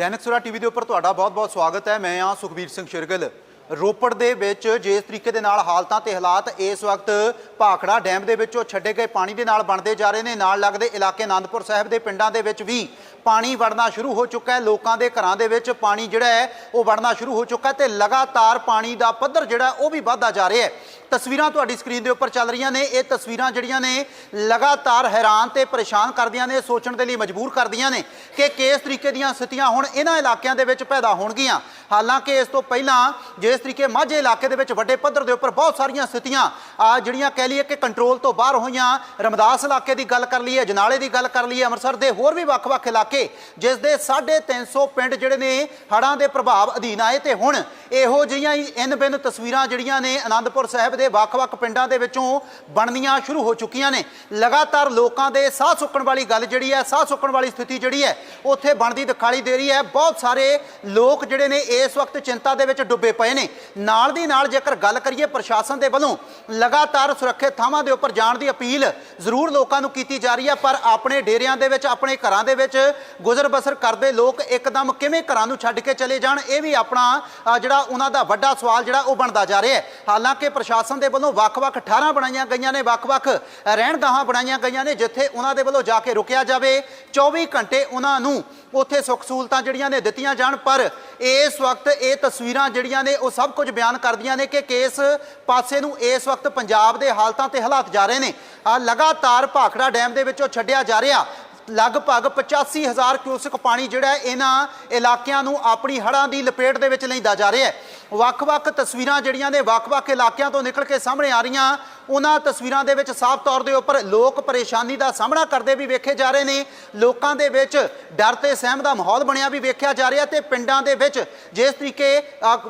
ਦੈਨਿਕ ਸੁਰਾ TV ਦੇ ਉੱਪਰ ਤੁਹਾਡਾ ਬਹੁਤ-ਬਹੁਤ ਸਵਾਗਤ ਹੈ। ਮੈਂ ਹਾਂ ਸੁਖਬੀਰ ਸਿੰਘ ਸ਼ਿਰਗਲ। ਰੋਪੜ ਦੇ ਵਿੱਚ ਜਿਸ ਤਰੀਕੇ ਦੇ ਨਾਲ ਹਾਲਤਾਂ ਤੇ ਹਾਲਾਤ ਇਸ ਵਕਤ ਭਾਖੜਾ ਡੈਮ ਦੇ ਵਿੱਚੋਂ ਛੱਡੇ ਗਏ ਪਾਣੀ ਦੇ ਨਾਲ ਬਣਦੇ ਜਾ ਰਹੇ ਨੇ। ਨਾਲ ਲੱਗਦੇ ਇਲਾਕੇ ਆਨੰਦਪੁਰ ਸਾਹਿਬ ਦੇ ਪਿੰਡਾਂ ਦੇ ਵਿੱਚ ਵੀ ਪਾਣੀ ਵੜਨਾ ਸ਼ੁਰੂ ਹੋ ਚੁੱਕਾ ਹੈ। ਲੋਕਾਂ ਦੇ ਘਰਾਂ ਦੇ ਵਿੱਚ ਪਾਣੀ ਜਿਹੜਾ ਹੈ, ਉਹ ਵੜਨਾ ਸ਼ੁਰੂ ਹੋ ਚੁੱਕਾ ਹੈ ਤੇ ਲਗਾਤਾਰ ਪਾਣੀ ਦਾ ਪੱਧਰ ਜਿਹੜਾ, ਉਹ ਵੀ ਵੱਧਦਾ ਜਾ ਰਿਹਾ ਹੈ। ਤਸਵੀਰਾਂ ਤੁਹਾਡੀ ਸਕਰੀਨ ਦੇ ਉੱਪਰ ਚੱਲ ਰਹੀਆਂ ਨੇ। ਇਹ ਤਸਵੀਰਾਂ ਜਿਹੜੀਆਂ ਨੇ, ਲਗਾਤਾਰ ਹੈਰਾਨ ਤੇ ਪਰੇਸ਼ਾਨ ਕਰਦੀਆਂ ਨੇ, ਸੋਚਣ ਦੇ ਲਈ ਮਜਬੂਰ ਕਰਦੀਆਂ ਨੇ ਕਿ ਕਿਸ ਤਰੀਕੇ ਦੀਆਂ ਸਥਿਤੀਆਂ ਹੁਣ ਇਹਨਾਂ ਇਲਾਕਿਆਂ ਦੇ ਵਿੱਚ ਪੈਦਾ ਹੋਣਗੀਆਂ। ਹਾਲਾਂਕਿ ਇਸ ਤੋਂ ਪਹਿਲਾਂ ਜਿਸ ਤਰੀਕੇ ਮਾਝੇ ਇਲਾਕੇ ਦੇ ਵਿੱਚ ਵੱਡੇ ਪੱਧਰ ਦੇ ਉੱਪਰ ਬਹੁਤ ਸਾਰੀਆਂ ਸਥਿਤੀਆਂ, ਆ ਜਿਹੜੀਆਂ ਕਹਿ ਲਈਏ ਕਿ ਕੰਟਰੋਲ ਤੋਂ ਬਾਹਰ ਹੋਈਆਂ, ਰਮਦਾਸ ਇਲਾਕੇ ਦੀ ਗੱਲ ਕਰ ਲਈਏ, ਜਨਾਲੇ ਦੀ ਗੱਲ ਕਰ ਲਈਏ, ਅੰਮ੍ਰਿਤਸਰ ਦੇ ਹੋਰ ਵੀ ਵੱਖ-ਵੱਖ ਇਲਾਕੇ ਜਿਸ ਦੇ 350 ਪਿੰਡ ਜਿਹੜੇ ਨੇ ਹੜ੍ਹਾਂ ਦੇ ਪ੍ਰਭਾਵ ਅਧੀਨ ਆਏ ਤੇ ਹੁਣ ਇਹੋ ਜਿਹੀਆਂ ਹੀ ਇਨ ਬਿਨ ਤਸਵੀਰਾਂ ਜਿਹੜੀਆਂ ਨੇ ਆਨੰਦਪੁਰ ਸਾਹਿਬ ਦੇ ਵੱਖ-ਵੱਖ ਪਿੰਡਾਂ ਦੇ ਵਿੱਚੋਂ ਬਣਨੀਆਂ ਸ਼ੁਰੂ ਹੋ ਚੁੱਕੀਆਂ ਨੇ। ਲਗਾਤਾਰ ਲੋਕਾਂ ਦੇ ਸਾਹ ਸੁੱਕਣ ਵਾਲੀ ਗੱਲ ਜਿਹੜੀ ਹੈ, ਸਾਹ ਸੁੱਕਣ ਵਾਲੀ ਸਥਿਤੀ ਜਿਹੜੀ ਹੈ, ਉੱਥੇ ਬਣਦੀ ਦਿਖਾਈ ਦੇ ਰਹੀ ਹੈ। ਬਹੁਤ ਸਾਰੇ ਲੋਕ ਜਿਹੜੇ ਨੇ ਇਸ ਵਕਤ ਚਿੰਤਾ ਦੇ ਵਿੱਚ ਡੁੱਬੇ ਪਏ ਨੇ। ਨਾਲ ਦੀ ਨਾਲ ਜੇਕਰ ਗੱਲ ਕਰੀਏ ਪ੍ਰਸ਼ਾਸਨ ਦੇ ਵੱਲੋਂ, ਲਗਾਤਾਰ ਸੁਰੱਖਿਅਤ ਥਾਵਾਂ ਦੇ ਉੱਪਰ ਜਾਣ ਦੀ ਅਪੀਲ ਜ਼ਰੂਰ ਲੋਕਾਂ ਨੂੰ ਕੀਤੀ ਜਾ ਰਹੀ ਹੈ, ਪਰ ਆਪਣੇ ਡੇਰਿਆਂ ਦੇ ਵਿੱਚ, ਆਪਣੇ ਘਰਾਂ ਦੇ ਵਿੱਚ ਗੁਜ਼ਰ ਬਸਰ ਕਰਦੇ ਲੋਕ ਇੱਕਦਮ ਕਿਵੇਂ ਘਰਾਂ ਨੂੰ ਛੱਡ ਕੇ ਚਲੇ ਜਾਣ, ਇਹ ਵੀ ਆਪਣਾ ਜਿਹੜਾ ਉਹਨਾਂ ਦਾ ਵੱਡਾ ਸਵਾਲ ਜਿਹੜਾ ਉਹ ਬਣਦਾ ਜਾ ਰਿਹਾ ਹੈ। ਹਾਲਾਂਕਿ ਪ੍ਰਸ਼ਾਸਨ ਦੇ ਵੱਲੋਂ ਵੱਖ-ਵੱਖ ਠਾਰਾਂ ਬਣਾਈਆਂ ਗਈਆਂ ਨੇ, ਵੱਖ-ਵੱਖ ਰਹਿਣਗਾਹਾਂ ਬਣਾਈਆਂ ਗਈਆਂ ਨੇ, ਜਿੱਥੇ ਉਹਨਾਂ ਦੇ ਵੱਲੋਂ ਜਾ ਕੇ ਰੁਕਿਆ ਜਾਵੇ। 24 ਘੰਟੇ ਉਹਨਾਂ ਨੂੰ ਉੱਥੇ ਸੁੱਖ ਸਹੂਲਤਾਂ ਜਿਹੜੀਆਂ ਨੇ ਦਿੱਤੀਆਂ ਜਾਣ, ਪਰ ਇਸ ਵਕਤ ਇਹ ਤਸਵੀਰਾਂ ਜਿਹੜੀਆਂ ਨੇ ਉਹ ਸਭ ਕੁਝ ਬਿਆਨ ਕਰਦੀਆਂ ਨੇ ਕਿ ਕਿਸ ਪਾਸੇ ਨੂੰ ਇਸ ਵਕਤ ਪੰਜਾਬ ਦੇ ਹਾਲਤਾਂ ਤੇ ਹਾਲਾਤ ਜਾ ਰਹੇ ਨੇ। ਲਗਾਤਾਰ ਭਾਖੜਾ ਡੈਮ ਦੇ ਵਿੱਚੋਂ ਛੱਡਿਆ ਜਾ ਰਿਹਾ। ਲਗਭਗ 85000 ਕਿਊਸਿਕ ਪਾਣੀ ਜਿਹੜਾ ਇਹਨਾਂ ਇਲਾਕਿਆਂ ਨੂੰ ਆਪਣੀ ਹੜ੍ਹਾਂ ਦੀ ਲਪੇਟ ਦੇ ਵਿੱਚ ਲੈਂਦਾ ਜਾ ਰਿਹਾ ਹੈ। ਵੱਖ-ਵੱਖ ਤਸਵੀਰਾਂ ਜਿਹੜੀਆਂ ਨੇ ਵੱਖ-ਵੱਖ ਇਲਾਕਿਆਂ ਤੋਂ ਨਿਕਲ ਕੇ ਸਾਹਮਣੇ ਆ ਰਹੀਆਂ ਉਹਨਾਂ ਤਸਵੀਰਾਂ ਦੇ ਵਿੱਚ ਸਾਫ਼ ਤੌਰ ਦੇ ਉੱਪਰ ਲੋਕ ਪਰੇਸ਼ਾਨੀ ਦਾ ਸਾਹਮਣਾ ਕਰਦੇ ਵੀ ਵੇਖੇ ਜਾ ਰਹੇ ਨੇ। ਲੋਕਾਂ ਦੇ ਵਿੱਚ ਡਰ ਤੇ ਸਹਿਮ ਦਾ ਮਾਹੌਲ ਬਣਿਆ ਵੀ ਵੇਖਿਆ ਜਾ ਰਿਹਾ ਤੇ ਪਿੰਡਾਂ ਦੇ ਵਿੱਚ ਜਿਸ ਤਰੀਕੇ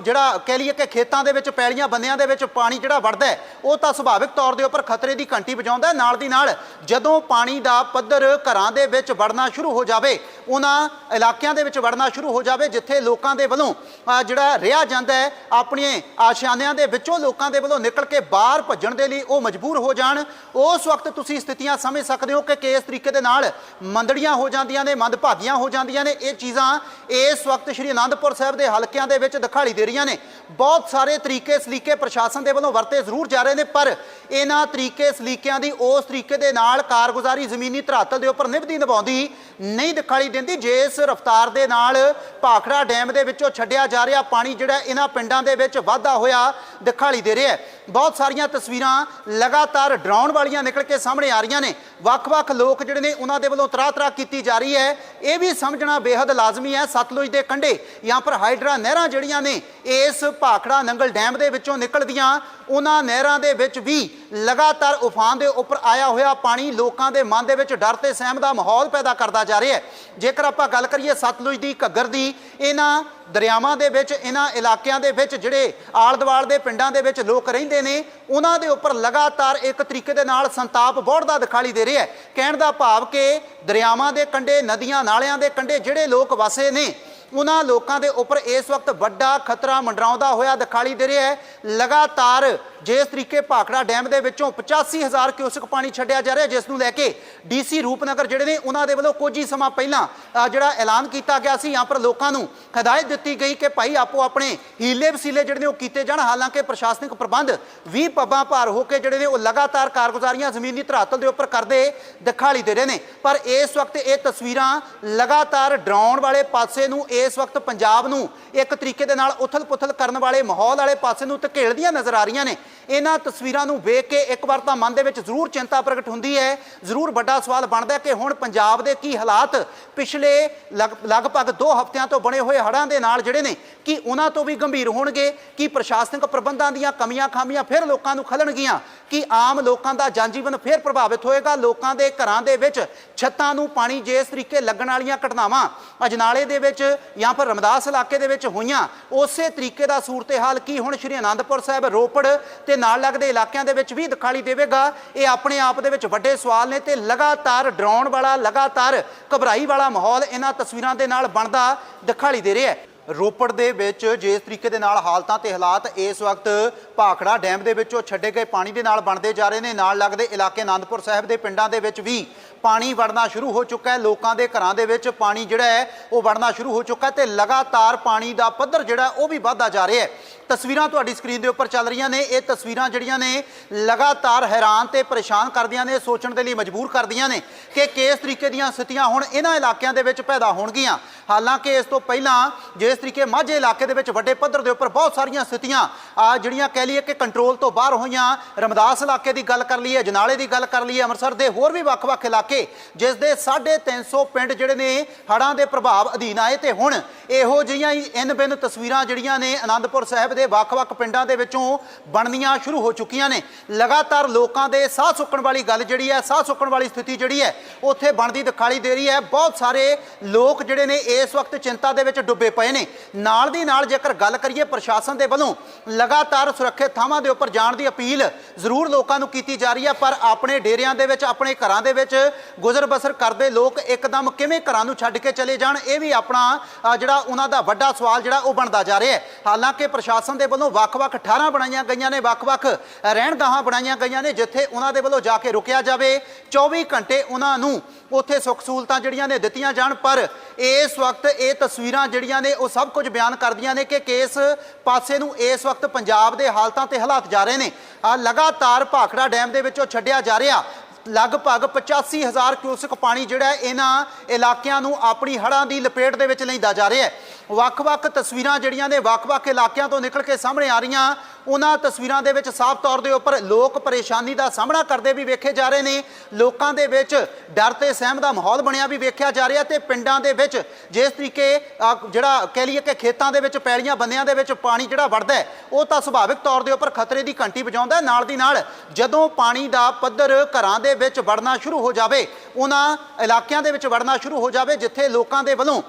ਜਿਹੜਾ ਕਹਿ ਲਈਏ ਕਿ ਖੇਤਾਂ ਦੇ ਵਿੱਚ ਪੈਲੀਆਂ ਬੰਦਿਆਂ ਦੇ ਵਿੱਚ ਪਾਣੀ ਜਿਹੜਾ ਵੜਦਾ ਉਹ ਤਾਂ ਸੁਭਾਵਿਕ ਤੌਰ ਦੇ ਉੱਪਰ ਖਤਰੇ ਦੀ ਘੰਟੀ ਵਜਾਉਂਦਾ ਨਾਲ ਦੀ ਨਾਲ ਜਦੋਂ ਪਾਣੀ ਦਾ ਪੱਧਰ ਘਰਾਂ ਦੇ ਵਿੱਚ ਵੜਨਾ ਸ਼ੁਰੂ ਹੋ ਜਾਵੇ, ਉਹਨਾਂ ਇਲਾਕਿਆਂ ਦੇ ਵਿੱਚ ਵੜਨਾ ਸ਼ੁਰੂ ਹੋ ਜਾਵੇ, ਜਿੱਥੇ ਲੋਕਾਂ ਦੇ ਵੱਲੋਂ ਜਿਹੜਾ ਰਿਹਾ ਜਾਂਦਾ ਹੈ ਆਪਣੇ ਆਸ਼ਿਆਨਿਆਂ ਦੇ ਵਿੱਚੋਂ ਲੋਕਾਂ ਦੇ ਵੱਲੋਂ ਨਿਕਲ ਕੇ ਬਾਹਰ ਭੱਜਣ ਦੇ ਲਈ ਉਹ ਮਜਬੂਰ ਹੋ ਜਾਣ। ਉਸ ਵਕਤ ਤੁਸੀਂ ਸਥਿਤੀਆਂ ਸਮਝ ਸਕਦੇ ਹੋ ਕਿ ਕਿਸ ਤਰੀਕੇ ਦੇ ਨਾਲ ਮੰਦੜੀਆਂ ਹੋ ਜਾਂਦੀਆਂ ਨੇ, ਮੰਦਭਾਗੀਆਂ ਹੋ ਜਾਂਦੀਆਂ ਨੇ। ਇਹ ਚੀਜ਼ਾਂ ਇਸ ਵਕਤ ਸ਼੍ਰੀ ਅਨੰਦਪੁਰ ਸਾਹਿਬ ਦੇ ਹਲਕਿਆਂ ਦੇ ਵਿੱਚ ਦਿਖਾਈ ਦੇ ਰਹੀਆਂ ਨੇ। ਬਹੁਤ ਸਾਰੇ ਤਰੀਕੇ ਸਲੀਕੇ ਪ੍ਰਸ਼ਾਸਨ ਦੇ ਵੱਲੋਂ ਵਰਤੇ ਜ਼ਰੂਰ ਜਾ ਰਹੇ ਨੇ, ਪਰ ਇਹਨਾਂ ਤਰੀਕੇ ਸਲੀਕਿਆਂ ਦੀ ਉਸ ਤਰੀਕੇ ਦੇ ਨਾਲ ਕਾਰਗੁਜ਼ਾਰੀ ਜ਼ਮੀਨੀ ਧਰਾਤਲ ਦੇ ਉੱਪਰ ਨਿਭਦੀ ਨਿਭਾਉਂਦੀ ਨਹੀਂ ਦਿਖਾਈ ਦਿੰਦੀ, ਜਿਸ ਰਫ਼ਤਾਰ ਦੇ ਨਾਲ ਭਾਖੜਾ ਡੈਮ ਦੇ ਵਿੱਚੋਂ ਛੱਡਿਆ ਜਾ ਰਿਹਾ। ਪਾਣੀ ਜਿਹੜਾ ਇਹਨਾਂ ਪਿੰਡਾਂ ਦੇ ਵਿੱਚ ਵਾਧਾ ਹੋਇਆ ਦਿਖਾਈ ਦੇ ਰਿਹਾ ਹੈ। ਬਹੁਤ ਸਾਰੀਆਂ ਤਸਵੀਰਾਂ ਲਗਾਤਾਰ ਡਰਾਉਣ ਵਾਲੀਆਂ ਨਿਕਲ ਕੇ ਸਾਹਮਣੇ ਆ ਰਹੀਆਂ ਨੇ। ਵੱਖ-ਵੱਖ ਲੋਕ ਜਿਹੜੇ ਨੇ ਉਹਨਾਂ ਦੇ ਵੱਲੋਂ ਤਰਾ-ਤਰਾ ਕੀਤੀ ਜਾ ਰਹੀ ਹੈ। ਇਹ ਵੀ ਸਮਝਣਾ ਬੇहद ਲਾਜ਼ਮੀ ਹੈ ਸਤਲੁਜ ਦੇ ਕੰਢੇ। ਜਾਂ ਪਰ ਹਾਈਡਰਾ ਨਹਿਰਾਂ ਜਿਹੜੀਆਂ ਨੇ ਇਸ ਭਾਖੜਾ ਨੰਗਲ ਡੈਮ ਦੇ ਵਿੱਚੋਂ ਨਿਕਲਦੀਆਂ। ਉਹਨਾਂ ਨਹਿਰਾਂ ਦੇ ਵਿੱਚ ਵੀ ਲਗਾਤਾਰ ਉਫਾਨ ਦੇ ਉੱਪਰ ਆਇਆ ਹੋਇਆ ਪਾਣੀ ਲੋਕਾਂ ਦੇ ਮਨ ਦੇ ਵਿੱਚ ਡਰ ਤੇ ਸਹਿਮ ਦਾ ਮਾਹੌਲ ਪੈਦਾ ਕਰਦਾ ਜਾ ਰਿਹਾ ਹੈ। ਜੇਕਰ ਆਪਾਂ ਗੱਲ ਕਰੀਏ ਸਤਲੁਜ ਦੀ, ਘੱਗਰ ਦੀ, ਇਹਨਾਂ ਦਰਿਆਵਾਂ ਦੇ ਵਿੱਚ, ਇਹਨਾਂ ਇਲਾਕਿਆਂ ਦੇ ਵਿੱਚ ਜਿਹੜੇ ਆਲ-ਦੁਆਲ ਦੇ ਪਿੰਡਾਂ ਦੇ ਵਿੱਚ ਲੋਕ ਰਹਿੰਦੇ ਨੇ, ਉਹਨਾਂ ਦੇ ਉੱਪਰ ਲਗਾਤਾਰ ਇੱਕ ਤਰੀਕੇ ਦੇ ਨਾਲ ਸੰਤਾਪ ਬਹੁੜਦਾ ਦਿਖਾਈ ਦੇ ਰਿਹਾ ਹੈ। ਕਹਿਣ ਦਾ ਭਾਵ ਕਿ ਦਰਿਆਵਾਂ ਦੇ ਕੰਢੇ, ਨਦੀਆਂ, ਨਾਲਿਆਂ ਦੇ ਕੰਢੇ ਜਿਹੜੇ ਲੋਕ ਵਸੇ ਨੇ, ਉਹਨਾਂ ਲੋਕਾਂ ਦੇ ਉੱਪਰ ਇਸ ਵਕਤ ਵੱਡਾ ਖਤਰਾ ਮੰਡਰਾਉਂਦਾ ਹੋਇਆ ਦਿਖਾਈ ਦੇ ਰਿਹਾ ਹੈ। ਲਗਾਤਾਰ ਜਿਸ ਤਰੀਕੇ ਭਾਖੜਾ ਡੈਮ ਦੇ ਵਿੱਚੋਂ 85000 ਕਿਊਸਕ ਪਾਣੀ ਛੱਡਿਆ ਜਾ ਰਿਹਾ, ਜਿਸ ਨੂੰ ਲੈ ਕੇ ਡੀਸੀ ਰੂਪਨਗਰ ਜਿਹੜੇ ਨੇ, ਉਹਨਾਂ ਦੇ ਵੱਲੋਂ ਕੁਝ ਹੀ ਸਮਾਂ ਪਹਿਲਾਂ ਜਿਹੜਾ ਐਲਾਨ ਕੀਤਾ ਗਿਆ ਸੀ ਜਾਂ ਪਰ ਲੋਕਾਂ ਨੂੰ ਹਦਾਇਤ ਦਿੱਤੀ ਗਈ ਕਿ ਭਾਈ ਆਪੋ ਆਪਣੇ ਹੀਲੇ ਵਸੀਲੇ ਜਿਹੜੇ ਨੇ, ਉਹ ਕੀਤੇ ਜਾਣ। ਹਾਲਾਂਕਿ ਪ੍ਰਸ਼ਾਸਨਿਕ ਪ੍ਰਬੰਧ 20 ਪੱਬਾਂ ਭਾਰ ਹੋ ਕੇ ਜਿਹੜੇ ਨੇ, ਉਹ ਲਗਾਤਾਰ ਕਾਰਗੁਜ਼ਾਰੀਆਂ ਜ਼ਮੀਨੀ ਧਰਾਤਲ ਦੇ ਉੱਪਰ ਕਰਦੇ ਦਿਖਾਲੀ ਦੇ ਰਹੇ ਨੇ। ਪਰ ਇਸ ਵਕਤ ਇਹ ਤਸਵੀਰਾਂ ਲਗਾਤਾਰ ਡਰਾਉਣ ਵਾਲੇ ਪਾਸੇ ਨੂੰ, ਇਸ ਵਕਤ ਪੰਜਾਬ ਨੂੰ ਇੱਕ ਤਰੀਕੇ ਦੇ ਨਾਲ ਉਥਲ-ਪੁਥਲ ਕਰਨ ਵਾਲੇ ਮਾਹੌਲ ਵਾਲੇ ਪਾਸੇ ਨੂੰ ਧਕੇਲਦੀਆਂ ਨਜ਼ਰ ਆ ਰਹੀਆਂ ਨੇ। ਇਹਨਾਂ ਤਸਵੀਰਾਂ ਨੂੰ ਵੇਖ ਕੇ ਇੱਕ ਵਾਰ ਤਾਂ ਮਨ ਦੇ ਵਿੱਚ ਜ਼ਰੂਰ ਚਿੰਤਾ ਪ੍ਰਗਟ ਹੁੰਦੀ ਹੈ। ਜ਼ਰੂਰ ਵੱਡਾ ਸਵਾਲ ਬਣਦਾ ਕਿ ਹੁਣ ਪੰਜਾਬ ਦੇ ਕੀ ਹਾਲਾਤ ਪਿਛਲੇ ਲਗ- ਲਗਭਗ 2 ਹਫ਼ਤਿਆਂ ਤੋਂ ਬਣੇ ਹੋਏ ਹੜ੍ਹਾਂ ਦੇ ਨਾਲ ਜਿਹੜੇ ਨੇ, ਕਿ ਉਹਨਾਂ ਤੋਂ ਵੀ ਗੰਭੀਰ ਹੋਣਗੇ? ਕਿ ਪ੍ਰਸ਼ਾਸਨਿਕ ਪ੍ਰਬੰਧਾਂ ਦੀਆਂ ਕਮੀਆਂ ਖਾਮੀਆਂ ਫਿਰ ਲੋਕਾਂ ਨੂੰ ਖਲਣਗੀਆਂ? ਕਿ ਆਮ ਲੋਕਾਂ ਦਾ ਜਨਜੀਵਨ ਫਿਰ ਪ੍ਰਭਾਵਿਤ ਹੋਏਗਾ? ਲੋਕਾਂ ਦੇ ਘਰਾਂ ਦੇ ਵਿੱਚ ਛੱਤਾਂ ਨੂੰ ਪਾਣੀ ਜਿਸ ਤਰੀਕੇ ਲੱਗਣ ਵਾਲੀਆਂ ਘਟਨਾਵਾਂ ਅਜਨਾਲੇ ਦੇ ਵਿੱਚ ਜਾਂ ਫਿਰ ਰਮਦਾਸ ਇਲਾਕੇ ਦੇ ਵਿੱਚ ਹੋਈਆਂ, ਉਸੇ ਤਰੀਕੇ ਦਾ ਸੂਰਤ-ਹਾਲ ਕੀ ਹੁਣ ਸ਼੍ਰੀ ਅਨੰਦਪੁਰ ਸਾਹਿਬ ਰੋਪੜ ਤੇ ਨਾਲ ਲੱਗਦੇ ਇਲਾਕਿਆਂ ਦੇ ਵਿੱਚ ਵੀ ਦਿਖਾਈ ਦੇਵੇਗਾ। ਇਹ ਆਪਣੇ ਆਪ ਦੇ ਵਿੱਚ ਵੱਡੇ ਸਵਾਲ ਨੇ ਤੇ ਲਗਾਤਾਰ ਡਰਾਉਣ ਵਾਲਾ, ਲਗਾਤਾਰ ਘਬਰਾਈ ਵਾਲਾ ਮਾਹੌਲ ਇਹਨਾਂ ਤਸਵੀਰਾਂ ਦੇ ਨਾਲ ਬਣਦਾ ਦਿਖਾਈ ਦੇ ਰਿਹਾ ਹੈ। ਰੋਪੜ ਦੇ ਵਿੱਚ ਜਿਸ ਤਰੀਕੇ ਦੇ ਨਾਲ ਹਾਲਤਾਂ ਤੇ ਹਾਲਾਤ ਇਸ ਵਕਤ ਭਾਖੜਾ ਡੈਮ ਦੇ ਵਿੱਚੋਂ ਛੱਡੇ ਗਏ ਪਾਣੀ ਦੇ ਨਾਲ ਬਣਦੇ ਜਾ ਰਹੇ ਨੇ। ਨਾਲ ਲੱਗਦੇ ਇਲਾਕੇ ਆਨੰਦਪੁਰ ਸਾਹਿਬ ਦੇ ਪਿੰਡਾਂ ਦੇ ਵਿੱਚ ਵੀ ਪਾਣੀ ਵੜਨਾ ਸ਼ੁਰੂ ਹੋ ਚੁੱਕਾ ਹੈ। ਲੋਕਾਂ ਦੇ ਘਰਾਂ ਦੇ ਵਿੱਚ ਪਾਣੀ ਜਿਹੜਾ ਹੈ, ਉਹ ਵੜਨਾ ਸ਼ੁਰੂ ਹੋ ਚੁੱਕਾ ਹੈ ਤੇ ਲਗਾਤਾਰ ਪਾਣੀ ਦਾ ਪੱਧਰ ਜਿਹੜਾ, ਉਹ ਵੀ ਵਧਦਾ ਜਾ ਰਿਹਾ ਹੈ। ਤਸਵੀਰਾਂ ਤੁਹਾਡੀ ਸਕਰੀਨ ਦੇ ਉੱਪਰ ਚੱਲ ਰਹੀਆਂ ਨੇ। ਇਹ ਤਸਵੀਰਾਂ ਜਿਹੜੀਆਂ ਨੇ, ਲਗਾਤਾਰ ਹੈਰਾਨ ਤੇ ਪਰੇਸ਼ਾਨ ਕਰਦੀਆਂ ਨੇ, ਸੋਚਣ ਦੇ ਲਈ ਮਜਬੂਰ ਕਰਦੀਆਂ ਨੇ ਕਿ ਕਿਸ ਤਰੀਕੇ ਦੀਆਂ ਸਥਿਤੀਆਂ ਹੁਣ ਇਹਨਾਂ ਇਲਾਕਿਆਂ ਦੇ ਵਿੱਚ ਪੈਦਾ ਹੋਣਗੀਆਂ। ਹਾਲਾਂਕਿ ਇਸ ਤੋਂ ਪਹਿਲਾਂ ਜਿਸ ਤਰੀਕੇ ਮਾਝੇ ਇਲਾਕੇ ਦੇ ਵਿੱਚ ਵੱਡੇ ਪੱਧਰ ਦੇ ਉੱਪਰ ਬਹੁਤ ਸਾਰੀਆਂ ਸਥਿਤੀਆਂ, ਆ ਜਿਹੜੀਆਂ ਕਹਿ ਲਈਏ ਕਿ ਕੰਟਰੋਲ ਤੋਂ ਬਾਹਰ ਹੋਈਆਂ, ਰਮਦਾਸ ਇਲਾਕੇ ਦੀ ਗੱਲ ਕਰ ਲਈਏ, ਜਨਾਲੇ ਦੀ ਗੱਲ ਕਰ ਲਈਏ, ਅੰਮ੍ਰਿਤਸਰ ਦੇ ਹੋਰ ਵੀ ਵੱਖ-ਵੱਖ ਇਲਾਕੇ ਜਿਸ ਦੇ 350 ਪਿੰਡ ਜਿਹੜੇ ਨੇ ਹੜ੍ਹਾਂ ਦੇ ਪ੍ਰਭਾਵ ਅਧੀਨ ਆਏ ਤੇ ਹੁਣ ਇਹੋ ਜਿਹੀਆਂ ਹੀ ਇਨ ਬਿਨ ਤਸਵੀਰਾਂ ਜਿਹੜੀਆਂ ਨੇ ਆਨੰਦਪੁਰ ਸਾਹਿਬ ਦੇ ਵੱਖ-ਵੱਖ ਪਿੰਡਾਂ ਦੇ ਵਿੱਚੋਂ ਬਣਨੀਆਂ ਸ਼ੁਰੂ ਹੋ ਚੁੱਕੀਆਂ ਨੇ। ਲਗਾਤਾਰ ਲੋਕਾਂ ਦੇ ਸਾਹ ਸੁੱਕਣ ਵਾਲੀ ਗੱਲ ਜਿਹੜੀ ਹੈ, ਸਾਹ ਸੁੱਕਣ ਵਾਲੀ ਸਥਿਤੀ ਜਿਹੜੀ ਹੈ, ਉੱਥੇ ਬਣਦੀ ਦਿਖਾਈ ਦੇ ਰਹੀ ਹੈ। ਬਹੁਤ ਸਾਰੇ ਲੋਕ ਜਿਹੜੇ ਨੇ ਇਸ ਵਕਤ ਚਿੰਤਾ ਦੇ ਵਿੱਚ ਡੁੱਬੇ ਪਏ ਨੇ। ਨਾਲ ਦੀ ਨਾਲ ਜੇਕਰ ਗੱਲ ਕਰੀਏ ਪ੍ਰਸ਼ਾਸਨ ਦੇ ਵੱਲੋਂ ਲਗਾਤਾਰ ਸੁਰੱਖਿਅਤ ਥਾਵਾਂ ਦੇ ਉੱਪਰ ਜਾਣ ਦੀ ਅਪੀਲ ਜ਼ਰੂਰ ਲੋਕਾਂ ਨੂੰ ਕੀਤੀ ਜਾ ਰਹੀ ਹੈ, ਪਰ ਆਪਣੇ ਡੇਰਿਆਂ ਦੇ ਵਿੱਚ, ਆਪਣੇ ਘਰਾਂ ਦੇ ਵਿੱਚ ਗੁਜ਼ਰ ਬਸਰ ਕਰਦੇ ਲੋਕ ਇੱਕਦਮ ਕਿਵੇਂ ਘਰਾਂ ਨੂੰ ਛੱਡ ਕੇ ਚਲੇ ਜਾਣ, ਇਹ ਵੀ ਆਪਣਾ ਜਿਹੜਾ ਉਹਨਾਂ ਦਾ ਵੱਡਾ ਸਵਾਲ ਜਿਹੜਾ ਉਹ ਬਣਦਾ ਜਾ ਰਿਹਾ ਹੈ। ਹਾਲਾਂਕਿ ਪ੍ਰਸ਼ਾਸਨ ਦੇ ਵੱਲੋਂ ਵੱਖ-ਵੱਖ ਠਾਰਾਂ ਬਣਾਈਆਂ ਗਈਆਂ ਨੇ, ਵੱਖ-ਵੱਖ ਰਹਿਣਗਾਹਾਂ ਬਣਾਈਆਂ ਗਈਆਂ ਨੇ, ਜਿੱਥੇ ਉਹਨਾਂ ਦੇ ਵੱਲੋਂ ਜਾ ਕੇ ਰੁਕਿਆ ਜਾਵੇ। 24 ਘੰਟੇ ਉਹਨਾਂ ਨੂੰ ਉੱਥੇ ਸੁੱਖ ਸਹੂਲਤਾਂ ਜਿਹੜੀਆਂ ਨੇ ਦਿੱਤੀਆਂ ਜਾਣ, ਪਰ ਇਸ ਵਕਤ ਇਹ ਤਸਵੀਰਾਂ ਜਿਹੜੀਆਂ ਨੇ ਉਹ ਸਭ ਕੁਝ ਬਿਆਨ ਕਰਦੀਆਂ ਨੇ ਕਿ ਕਿਸ ਪਾਸੇ ਨੂੰ ਇਸ ਵਕਤ ਪੰਜਾਬ ਦੇ ਹਾਲਤਾਂ ਤੇ ਹਾਲਾਤ ਜਾ ਰਹੇ ਨੇ। ਲਗਾਤਾਰ ਭਾਖੜਾ ਡੈਮ ਦੇ ਵਿੱਚੋਂ ਛੱਡਿਆ ਜਾ ਰਿਹਾ। ਲਗਭਗ 85000 ਕਿਊਸਕ ਪਾਣੀ ਜਿਹੜਾ ਇਹਨਾਂ ਇਲਾਕਿਆਂ ਨੂੰ ਆਪਣੀ ਹੜ੍ਹਾਂ ਦੀ ਲਪੇਟ ਦੇ ਵਿੱਚ ਲੈਂਦਾ ਜਾ ਰਿਹਾ ਹੈ। ਵੱਖ-ਵੱਖ ਤਸਵੀਰਾਂ ਜਿਹੜੀਆਂ ਨੇ ਵੱਖ-ਵੱਖ ਇਲਾਕਿਆਂ ਤੋਂ ਨਿਕਲ ਕੇ ਸਾਹਮਣੇ ਆ ਰਹੀਆਂ। ਉਹਨਾਂ ਤਸਵੀਰਾਂ ਦੇ ਵਿੱਚ ਸਾਫ਼ ਤੌਰ ਦੇ ਉੱਪਰ ਲੋਕ ਪਰੇਸ਼ਾਨੀ ਦਾ ਸਾਹਮਣਾ ਕਰਦੇ ਵੀ ਵੇਖੇ ਜਾ ਰਹੇ ਨੇ। ਲੋਕਾਂ ਦੇ ਵਿੱਚ ਡਰ ਤੇ ਸਹਿਮ ਦਾ ਮਾਹੌਲ ਬਣਿਆ ਵੀ ਵੇਖਿਆ ਜਾ ਰਿਹਾ ਤੇ ਪਿੰਡਾਂ ਦੇ ਵਿੱਚ ਜਿਸ ਤਰੀਕੇ ਜਿਹੜਾ ਕਹਿ ਲਈਏ ਕਿ ਖੇਤਾਂ ਦੇ ਵਿੱਚ ਪੈਲੀਆਂ ਬੰਦਿਆਂ ਦੇ ਵਿੱਚ ਪਾਣੀ ਜਿਹੜਾ ਵੜਦਾ ਉਹ ਤਾਂ ਸੁਭਾਵਿਕ ਤੌਰ ਦੇ ਉੱਪਰ ਖਤਰੇ ਦੀ ਘੰਟੀ ਵਜਾਉਂਦਾ ਨਾਲ ਦੀ ਨਾਲ ਜਦੋਂ ਪਾਣੀ ਦਾ ਪੱਧਰ ਘਰਾਂ ਦੇ ਵਿੱਚ ਵੜਨਾ ਸ਼ੁਰੂ ਹੋ ਜਾਵੇ, ਉਹਨਾਂ ਇਲਾਕਿਆਂ ਦੇ ਵਿੱਚ ਵੜਨਾ ਸ਼ੁਰੂ ਹੋ ਜਾਵੇ, ਜਿੱਥੇ ਲੋਕਾਂ ਦੇ ਵੱਲੋਂ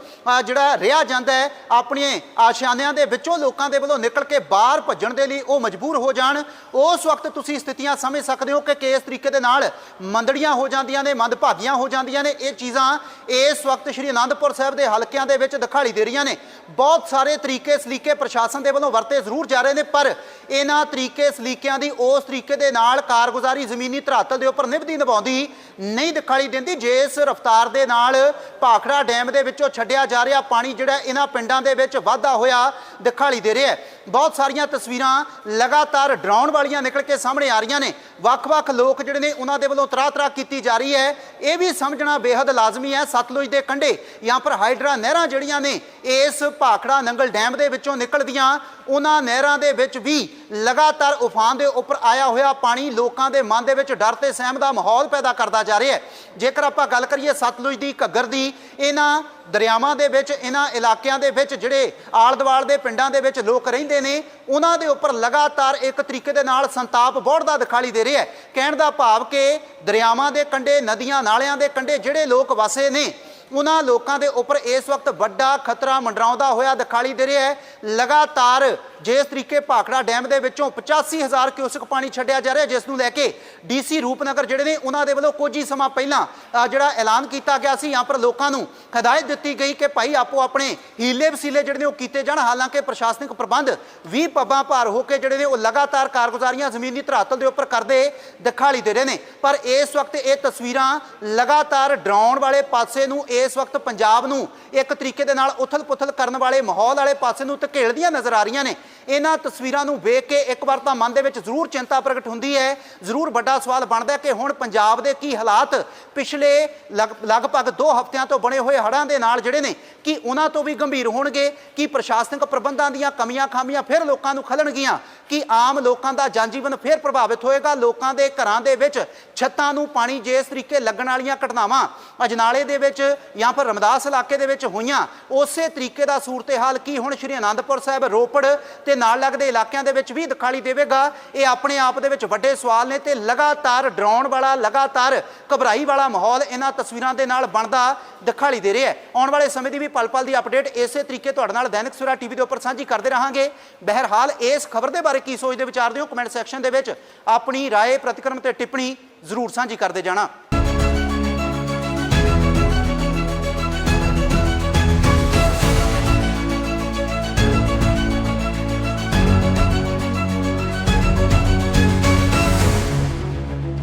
ਜਿਹੜਾ ਰਿਹਾ ਜਾਂਦਾ ਹੈ ਆਪਣੇ ਆਸ਼ਿਆਨਿਆਂ ਦੇ ਵਿੱਚੋਂ ਲੋਕਾਂ ਦੇ ਵੱਲੋਂ ਨਿਕਲ ਕੇ ਬਾਹਰ ਭੱਜਣ ਦੇ ਲਈ ਉਹ ਮਜਬੂਰ ਹੋ ਜਾਣ। ਉਸ ਵਕਤ ਤੁਸੀਂ ਸਥਿਤੀਆਂ ਸਮਝ ਸਕਦੇ ਹੋ ਕਿ ਕਿਸ ਤਰੀਕੇ ਦੇ ਨਾਲ ਮੰਦੜੀਆਂ ਹੋ ਜਾਂਦੀਆਂ ਨੇ, ਮੰਦਭਾਗੀਆਂ ਹੋ ਜਾਂਦੀਆਂ ਨੇ। ਇਹ ਚੀਜ਼ਾਂ ਇਸ ਵਕਤ ਸ਼੍ਰੀ ਅਨੰਦਪੁਰ ਸਾਹਿਬ ਦੇ ਹਲਕਿਆਂ ਦੇ ਵਿੱਚ ਦਿਖਾਈ ਦੇ ਰਹੀਆਂ ਨੇ। ਬਹੁਤ ਸਾਰੇ ਤਰੀਕੇ ਸਲੀਕੇ ਪ੍ਰਸ਼ਾਸਨ ਦੇ ਵੱਲੋਂ ਵਰਤੇ ਜ਼ਰੂਰ ਜਾ ਰਹੇ ਨੇ, ਪਰ ਇਹਨਾਂ ਤਰੀਕੇ ਸਲੀਕਿਆਂ ਦੀ ਉਸ ਤਰੀਕੇ ਦੇ ਨਾਲ ਕਾਰਗੁਜ਼ਾਰੀ ਜ਼ਮੀਨੀ ਧਰਾਤਲ ਦੇ ਉੱਪਰ ਨਿਭਦੀ ਨਿਭਾਉਂਦੀ ਨਹੀਂ ਦਿਖਾਈ ਦਿੰਦੀ, ਜਿਸ ਰਫ਼ਤਾਰ ਦੇ ਨਾਲ ਭਾਖੜਾ ਡੈਮ ਦੇ ਵਿੱਚੋਂ ਛੱਡਿਆ ਜਾ ਰਿਹਾ। ਪਾਣੀ ਜਿਹੜਾ ਇਹਨਾਂ ਪਿੰਡਾਂ ਦੇ ਵਿੱਚ ਵਾਧਾ ਹੋਇਆ ਦਿਖਾਈ ਦੇ ਰਿਹਾ ਬਹੁਤ ਸਾਰੀਆਂ ਤਸਵੀਰਾਂ ਲਗਾਤਾਰ ਡਰਾਉਣ ਵਾਲੀਆਂ ਨਿਕਲ ਕੇ ਸਾਹਮਣੇ ਆ ਰਹੀਆਂ ਨੇ। ਵੱਖ-ਵੱਖ ਲੋਕ ਜਿਹੜੇ ਨੇ ਉਹਨਾਂ ਦੇ ਵੱਲੋਂ ਤਰਾਹ-ਤਰਾਹ ਕੀਤੀ ਜਾ ਰਹੀ ਹੈ। ਇਹ ਵੀ ਸਮਝਣਾ ਬੇहद ਲਾਜ਼ਮੀ ਹੈ ਸਤਲੁਜ ਦੇ ਕੰਢੇ। ਜਾਂ ਪਰ ਹਾਈਡਰਾ ਨਹਿਰਾਂ ਜਿਹੜੀਆਂ ਨੇ ਇਸ ਭਾਖੜਾ ਨੰਗਲ ਡੈਮ ਦੇ ਵਿੱਚੋਂ ਨਿਕਲਦੀਆਂ। ਉਹਨਾਂ ਨਹਿਰਾਂ ਦੇ ਵਿੱਚ ਵੀ ਲਗਾਤਾਰ ਉਫਾਨ ਦੇ ਉੱਪਰ ਆਇਆ ਹੋਇਆ ਪਾਣੀ ਲੋਕਾਂ ਦੇ ਮਨ ਦੇ ਵਿੱਚ ਡਰ ਤੇ ਸਹਿਮ ਦਾ ਮਾਹੌਲ ਪੈਦਾ ਕਰਦਾ ਜਾ ਰਿਹਾ ਹੈ। ਜੇਕਰ ਆਪਾਂ ਗੱਲ ਕਰੀਏ ਸਤਲੁਜ ਦੀ ਘੱਗਰ ਦੀ, ਇਹਨਾਂ ਦਰਿਆਵਾਂ ਦੇ ਵਿੱਚ, ਇਹਨਾਂ ਇਲਾਕਿਆਂ ਦੇ ਵਿੱਚ ਜਿਹੜੇ ਆਲ-ਦੁਆਲ ਦੇ ਪਿੰਡਾਂ ਦੇ ਵਿੱਚ ਲੋਕ ਰਹਿੰਦੇ ਨੇ, ਉਹਨਾਂ ਦੇ ਉੱਪਰ ਲਗਾਤਾਰ ਇੱਕ ਤਰੀਕੇ ਦੇ ਨਾਲ ਸੰਤਾਪ ਬਹੁੜਦਾ ਦਿਖਾਈ ਦੇ ਰਿਹਾ ਹੈ। ਕਹਿਣ ਦਾ ਭਾਵ ਕਿ ਦਰਿਆਵਾਂ ਦੇ ਕੰਢੇ, ਨਦੀਆਂ, ਨਾਲਿਆਂ ਦੇ ਕੰਢੇ ਜਿਹੜੇ ਲੋਕ ਵਸੇ ਨੇ, ਉਹਨਾਂ ਲੋਕਾਂ ਦੇ ਉੱਪਰ ਇਸ ਵਕਤ ਵੱਡਾ ਖਤਰਾ ਮੰਡਰਾਉਂਦਾ ਹੋਇਆ ਦਿਖਾਈ ਦੇ ਰਿਹਾ ਹੈ। ਲਗਾਤਾਰ ਜਿਸ ਤਰੀਕੇ ਭਾਖੜਾ ਡੈਮ ਦੇ ਵਿੱਚੋਂ 85000 ਕਿਊਸਕ ਪਾਣੀ ਛੱਡਿਆ ਜਾ ਰਿਹਾ, ਜਿਸ ਨੂੰ ਲੈ ਕੇ ਡੀਸੀ ਰੂਪਨਗਰ ਜਿਹੜੇ ਨੇ, ਉਹਨਾਂ ਦੇ ਵੱਲੋਂ ਕੁਝ ਹੀ ਸਮਾਂ ਪਹਿਲਾਂ ਜਿਹੜਾ ਐਲਾਨ ਕੀਤਾ ਗਿਆ ਸੀ ਜਾਂ ਪਰ ਲੋਕਾਂ ਨੂੰ ਹਦਾਇਤ ਦਿੱਤੀ ਗਈ ਕਿ ਭਾਈ ਆਪੋ ਆਪਣੇ ਹੀਲੇ ਵਸੀਲੇ ਜਿਹੜੇ ਨੇ, ਉਹ ਕੀਤੇ ਜਾਣ। ਹਾਲਾਂਕਿ ਪ੍ਰਸ਼ਾਸਨਿਕ ਪ੍ਰਬੰਧ 20 ਪੱਬਾਂ ਭਾਰ ਹੋ ਕੇ ਜਿਹੜੇ ਨੇ, ਉਹ ਲਗਾਤਾਰ ਕਾਰਗੁਜ਼ਾਰੀਆਂ ਜ਼ਮੀਨੀ ਧਰਾਤਲ ਦੇ ਉੱਪਰ ਕਰਦੇ ਦਿਖਾਈ ਦੇ ਰਹੇ ਨੇ। ਪਰ ਇਸ ਵਕਤ ਇਹ ਤਸਵੀਰਾਂ ਲਗਾਤਾਰ ਡਰਾਉਣ ਵਾਲੇ ਪਾਸੇ ਨੂੰ, ਇਸ ਵਕਤ ਪੰਜਾਬ ਨੂੰ ਇੱਕ ਤਰੀਕੇ ਦੇ ਨਾਲ ਉਥਲ-ਪੁਥਲ ਕਰਨ ਵਾਲੇ ਮਾਹੌਲ ਵਾਲੇ ਪਾਸੇ ਨੂੰ ਧਕੇਲਦੀਆਂ ਨਜ਼ਰ ਆ ਰਹੀਆਂ ਨੇ। ਇਹਨਾਂ ਤਸਵੀਰਾਂ ਨੂੰ ਵੇਖ ਕੇ ਇੱਕ ਵਾਰ ਤਾਂ ਮਨ ਦੇ ਵਿੱਚ ਜ਼ਰੂਰ ਚਿੰਤਾ ਪ੍ਰਗਟ ਹੁੰਦੀ ਹੈ। ਜ਼ਰੂਰ ਵੱਡਾ ਸਵਾਲ ਬਣਦਾ ਕਿ ਹੁਣ ਪੰਜਾਬ ਦੇ ਕੀ ਹਾਲਾਤ ਪਿਛਲੇ ਲਗ- ਲਗਭਗ 2 ਹਫ਼ਤਿਆਂ ਤੋਂ ਬਣੇ ਹੋਏ ਹੜ੍ਹਾਂ ਦੇ ਨਾਲ ਜਿਹੜੇ ਨੇ, ਕਿ ਉਹਨਾਂ ਤੋਂ ਵੀ ਗੰਭੀਰ ਹੋਣਗੇ? ਕਿ ਪ੍ਰਸ਼ਾਸਨਿਕ ਪ੍ਰਬੰਧਾਂ ਦੀਆਂ ਕਮੀਆਂ ਖਾਮੀਆਂ ਫਿਰ ਲੋਕਾਂ ਨੂੰ ਖਲਣਗੀਆਂ? ਕਿ ਆਮ ਲੋਕਾਂ ਦਾ ਜਨਜੀਵਨ ਫਿਰ ਪ੍ਰਭਾਵਿਤ ਹੋਏਗਾ? ਲੋਕਾਂ ਦੇ ਘਰਾਂ ਦੇ ਵਿੱਚ ਛੱਤਾਂ ਨੂੰ ਪਾਣੀ ਜਿਸ ਤਰੀਕੇ ਲੱਗਣ ਵਾਲੀਆਂ ਘਟਨਾਵਾਂ ਅਜਨਾਲੇ ਦੇ ਵਿੱਚ ਜਾਂ ਫਿਰ ਰਮਦਾਸ ਇਲਾਕੇ ਦੇ ਵਿੱਚ ਹੋਈਆਂ, ਉਸੇ ਤਰੀਕੇ ਦਾ ਸੂਰਤ-ਹਾਲ ਕੀ ਹੁਣ ਸ਼੍ਰੀ ਅਨੰਦਪੁਰ ਸਾਹਿਬ, ਰੋਪੜ ਤੇ ਨਾਲ ਲੱਗਦੇ ਇਲਾਕਿਆਂ ਦੇ ਵਿੱਚ ਵੀ ਦਿਖਾਈ ਦੇਵੇਗਾ ਇਹ ਆਪਣੇ ਆਪ ਦੇ ਵਿੱਚ ਵੱਡੇ ਸਵਾਲ ਨੇ ਤੇ ਲਗਾਤਾਰ ਡਰਾਉਣ ਵਾਲਾ ਲਗਾਤਾਰ ਘਬਰਾਈ ਵਾਲਾ ਮਾਹੌਲ ਇਹਨਾਂ ਤਸਵੀਰਾਂ ਦੇ ਨਾਲ ਬਣਦਾ ਦਿਖਾਈ ਦੇ ਰਿਹਾ ਹੈ ਆਉਣ ਵਾਲੇ ਸਮੇਂ ਦੀ ਵੀ ਪਲ-ਪਲ ਦੀ ਅਪਡੇਟ ਇਸੇ ਤਰੀਕੇ ਤੁਹਾਡੇ ਨਾਲ ਦੈਨਿਕ ਸਵੇਰਾ ਟੀਵੀ ਦੇ ਉੱਪਰ ਸਾਂਝੀ ਕਰਦੇ ਰਹਾਂਗੇ ਬਹਿਰਹਾਲ ਇਸ ਖਬਰ ਦੇ ਬਾਰੇ ਕੀ ਸੋਚਦੇ ਵਿਚਾਰਦੇ ਹੋ ਕਮੈਂਟ ਸੈਕਸ਼ਨ ਦੇ ਵਿੱਚ ਆਪਣੀ رائے ਪ੍ਰਤੀਕਰਮ ਤੇ ਟਿੱਪਣੀ ਜ਼ਰੂਰ ਸਾਂਝੀ ਕਰਦੇ ਜਾਣਾ